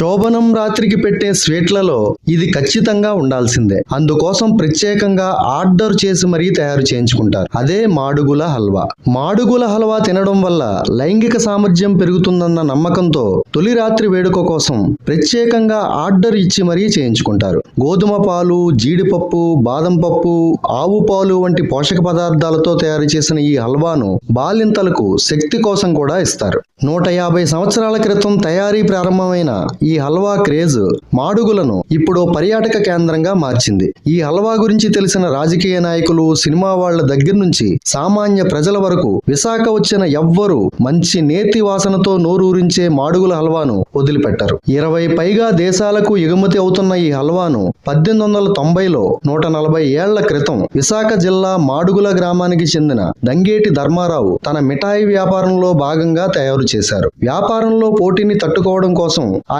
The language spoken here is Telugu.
శోభనం రాత్రికి పెట్టే స్వీట్లలో ఇది ఖచ్చితంగా ఉండాల్సిందే. అందుకోసం ప్రత్యేకంగా ఆర్డర్ చేసి మరీ తయారు చేయించుకుంటారు. అదే మాడుగుల హల్వా. మాడుగుల హల్వా తినడం వల్ల లైంగిక సామర్థ్యం పెరుగుతుందన్న నమ్మకంతో తొలి రాత్రి వేడుక కోసం ప్రత్యేకంగా ఆర్డర్ ఇచ్చి మరీ చేయించుకుంటారు. గోధుమ పాలు జీడిపప్పు బాదం పప్పు ఆవు పాలు వంటి పోషక పదార్థాలతో తయారు చేసిన ఈ హల్వాను బాలింతలకు శక్తి కోసం కూడా ఇస్తారు. నూట యాభై సంవత్సరాల క్రితం తయారీ ప్రారంభమైన ఈ హల్వా క్రేజ్ మాడుగులను ఇప్పుడు పర్యాటక కేంద్రంగా మార్చింది. ఈ హల్వా గురించి తెలిసిన రాజకీయ నాయకులు సినిమా వాళ్ళ దగ్గర నుంచి సామాన్య ప్రజల వరకు విశాఖ వచ్చిన ఎవ్వరూ మంచి నేతి వాసనతో నోరూరించే మాడుగుల హల్వాను వదిలిపెట్టారు. ఇరవై పైగా దేశాలకు ఎగుమతి అవుతున్న ఈ హల్వాను పద్దెనిమిది వందల తొంభైలో నూట నలభై ఏళ్ళ క్రితం విశాఖ జిల్లా మాడుగుల గ్రామానికి చెందిన దంగేటి ధర్మారావు తన మిఠాయి వ్యాపారంలో భాగంగా తయారు చేశారు. వ్యాపారంలో పోటీని తట్టుకోవడం కోసం